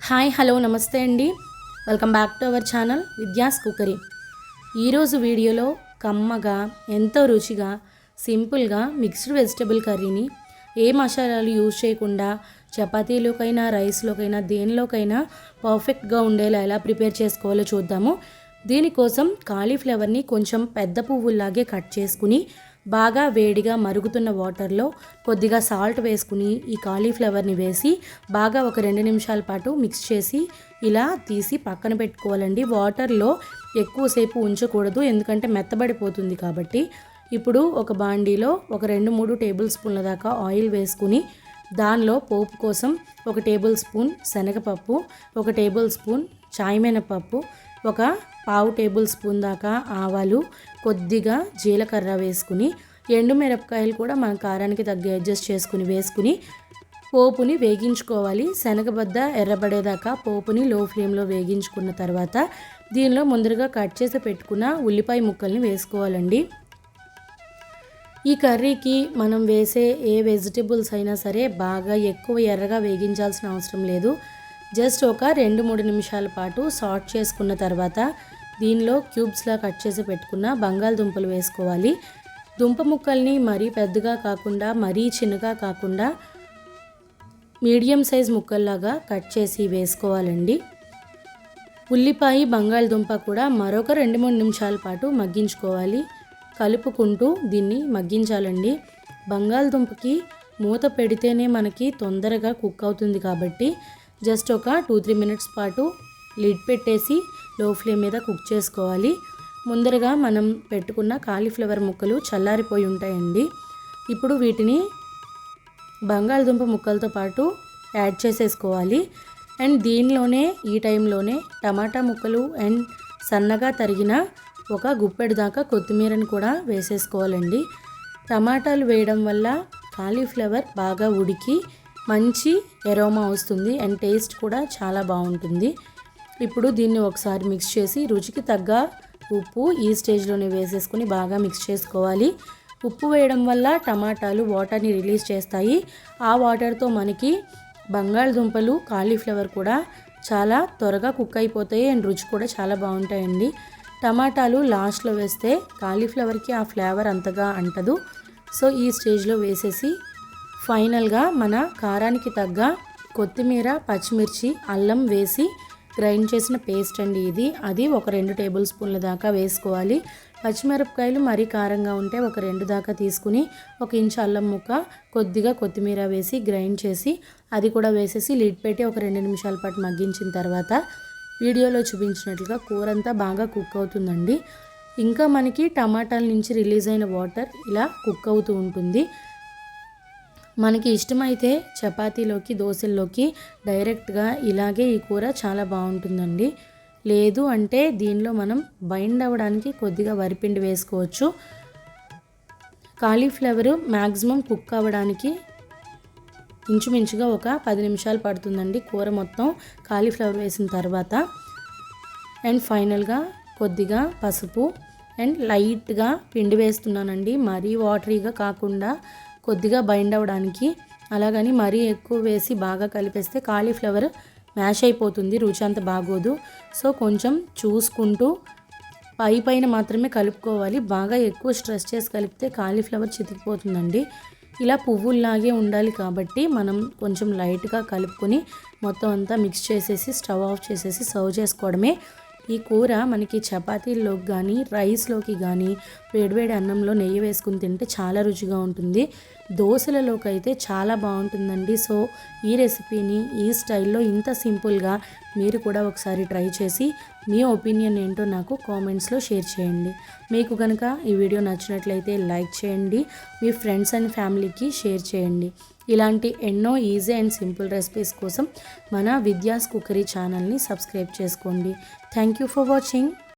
Hi hello నమస్తే అండి. Welcome back to our channel Vidya's cookery. ఈరోజు వీడియోలో కమ్మగా ఎంతో రుచిగా సింపుల్గా మిక్స్డ్ వెజిటబుల్ కర్రీని ఏ మసాలాలు యూజ్ చేయకుండా చపాతీలోకైనా రైస్లోకైనా దేనిలోకైనా పర్ఫెక్ట్గా ఉండేలా ఎలా ప్రిపేర్ చేసుకోవాలో చూద్దాము. దీనికోసం కాలీఫ్లవర్ని కొంచెం పెద్ద పువ్వుల్లాగే కట్ చేసుకుని బాగా వేడిగా మరుగుతున్న వాటర్లో కొద్దిగా సాల్ట్ వేసుకుని ఈ కాలీఫ్లవర్ని వేసి బాగా ఒక రెండు నిమిషాల పాటు మిక్స్ చేసి ఇలా తీసి పక్కన పెట్టుకోవాలండి. వాటర్లో ఎక్కువసేపు ఉంచకూడదు ఎందుకంటే మెత్తబడిపోతుంది కాబట్టి. ఇప్పుడు ఒక బాండీలో ఒక రెండు మూడు టేబుల్ స్పూన్ల దాకా ఆయిల్ వేసుకుని దానిలో పోపు కోసం ఒక టేబుల్ స్పూన్ శనగపప్పు ఒక టేబుల్ స్పూన్ చాయ్మినపప్పు ఒక పావు టేబుల్ స్పూన్ దాకా ఆవాలు కొద్దిగా జీలకర్ర వేసుకుని ఎండు మిరపకాయలు కూడా మన కారానికి తగ్గ అడ్జస్ట్ చేసుకుని వేసుకుని పోపుని వేగించుకోవాలి. శనగబద్ద ఎర్రబడేదాకా పోపుని లో ఫ్లేమ్లో వేగించుకున్న తర్వాత దీనిలో ముందరగా కట్ చేసి పెట్టుకున్న ఉల్లిపాయ ముక్కల్ని వేసుకోవాలండి. ఈ కర్రీకి మనం వేసే ఏ వెజిటేబుల్స్ అయినా సరే బాగా ఎక్కువ ఎర్రగా వేగించాల్సిన అవసరం లేదు. జస్ట్ ఒక రెండు మూడు నిమిషాల పాటు సాట్ చేసుకున్న తర్వాత దీనిలో క్యూబ్స్లా కట్ చేసి పెట్టుకున్న బంగాళదుంపలు వేసుకోవాలి. దుంప ముక్కల్ని మరీ పెద్దగా కాకుండా మరీ చిన్నగా కాకుండా మీడియం సైజ్ ముక్కల్లాగా కట్ చేసి వేసుకోవాలండి. ఉల్లిపాయ బంగాళదుంప కూడా మరొక రెండు మూడు నిమిషాల పాటు మగ్గించుకోవాలి. కలుపుకుంటూ దీన్ని మగ్గించాలండి. బంగాళదుంపకి మూత పెడితేనే మనకి తొందరగా కుక్ అవుతుంది కాబట్టి జస్ట్ ఒక టూ త్రీ మినిట్స్ పాటు లిడ్ పెట్టేసి లో ఫ్లేమ్ మీద కుక్ చేసుకోవాలి. ముందరగా మనం పెట్టుకున్న కాలీఫ్లవర్ ముక్కలు చల్లారిపోయి ఉంటాయండి. ఇప్పుడు వీటిని బంగాళదుంప ముక్కలతో పాటు యాడ్ చేసేసుకోవాలి. అండ్ దీనిలోనే ఈ టైంలోనే టమాటా ముక్కలు అండ్ సన్నగా తరిగిన ఒక గుప్పెడు దాకా కొత్తిమీరని కూడా వేసేసుకోవాలండి. టమాటాలు వేయడం వల్ల కాలీఫ్లవర్ బాగా ఉడికి మంచి ఎరోమా వస్తుంది అండ్ టేస్ట్ కూడా చాలా బాగుంటుంది. ఇప్పుడు దీన్ని ఒకసారి మిక్స్ చేసి రుచికి తగ్గ ఉప్పు ఈ స్టేజ్లోనే వేసేసుకుని బాగా మిక్స్ చేసుకోవాలి. ఉప్పు వేయడం వల్ల టమాటాలు వాటర్ని రిలీజ్ చేస్తాయి. ఆ వాటర్తో మనకి బంగాళదుంపలు కాలీఫ్లవర్ కూడా చాలా త్వరగా కుక్ అయిపోతాయి అండ్ రుచి కూడా చాలా బాగుంటాయండి. టమాటాలు లాస్ట్లో వేస్తే కాలీఫ్లవర్కి ఆ ఫ్లేవర్ అంతగా అంటదు. సో ఈ స్టేజ్లో వేసేసి ఫైనల్గా మన కారానికి తగ్గ కొత్తిమీర పచ్చిమిర్చి అల్లం వేసి గ్రైండ్ చేసిన పేస్ట్ అండి ఇది. అది ఒక రెండు టేబుల్ స్పూన్ల దాకా వేసుకోవాలి. పచ్చిమిరపకాయలు మరీ కారంగా ఉంటే ఒక రెండు దాకా తీసుకుని ఒక ఇంచు అల్లం ముక్క కొద్దిగా కొత్తిమీర వేసి గ్రైండ్ చేసి అది కూడా వేసేసి లిడ్ పెట్టి ఒక రెండు నిమిషాల పాటు మగ్గించిన తర్వాత వీడియోలో చూపించినట్లుగా కూర అంతా బాగా కుక్ అవుతుందండి. ఇంకా మనకి టమాటాల నుంచి రిలీజ్ అయిన వాటర్ ఇలా కుక్ అవుతూ ఉంటుంది. మనకి ఇష్టమైతే చపాతీలోకి దోశల్లోకి డైరెక్ట్గా ఇలాగే ఈ కూర చాలా బాగుంటుందండి. లేదు అంటే దీనిలో మనం బైండ్ అవ్వడానికి కొద్దిగా వరిపిండి వేసుకోవచ్చు. కాలీఫ్లవర్ మ్యాక్సిమం కుక్ అవ్వడానికి ఇంచుమించుగా ఒక పది నిమిషాలు పడుతుందండి కూర మొత్తం కాలీఫ్లవర్ వేసిన తర్వాత. అండ్ ఫైనల్గా కొద్దిగా పసుపు అండ్ లైట్గా పిండి వేస్తున్నానండి. మరీ వాటరీగా కాకుండా కొద్దిగా బైండ్ అవ్వడానికి అలాగని మరీ ఎక్కువ వేసి బాగా కలిపేస్తే కాలీఫ్లవర్ మ్యాష్ అయిపోతుంది. రుచి అంత బాగోదు. సో కొంచెం చూసుకుంటూ పై పైన మాత్రమే కలుపుకోవాలి. బాగా ఎక్కువ స్ట్రెస్ చేసి కలిపితే కాలీఫ్లవర్ చితికిపోతుందండి. ఇలా పువ్వుల్లాగే ఉండాలి కాబట్టి మనం కొంచెం లైట్గా కలుపుకొని మొత్తం అంతా మిక్స్ చేసేసి స్టవ్ ఆఫ్ చేసేసి సర్వ్ చేసుకోవడమే ఈ కూర మనకి చపాతీల్లోకి కానీ రైస్లోకి కానీ వేడివేడి అన్నంలో నెయ్యి వేసుకుని తింటే చాలా రుచిగా ఉంటుంది. దోశలలోకి అయితే చాలా బాగుంటుందండి. సో ఈ రెసిపీని ఈ స్టైల్లో ఇంత సింపుల్గా మీరు కూడా ఒకసారి ట్రై చేసి మీ ఒపీనియన్ ఏంటో నాకు కామెంట్స్లో షేర్ చేయండి. మీకు కనుక ఈ వీడియో నచ్చినట్లయితే లైక్ చేయండి మీ ఫ్రెండ్స్ అండ్ ఫ్యామిలీకి షేర్ చేయండి. ఇలాంటి ఎన్నో ఈజీ అండ్ సింపుల్ రెసిపీస్ కోసం మన విద్యాస్ కుకరీ ఛానల్ని సబ్స్క్రైబ్ చేసుకోండి. Thank you for watching.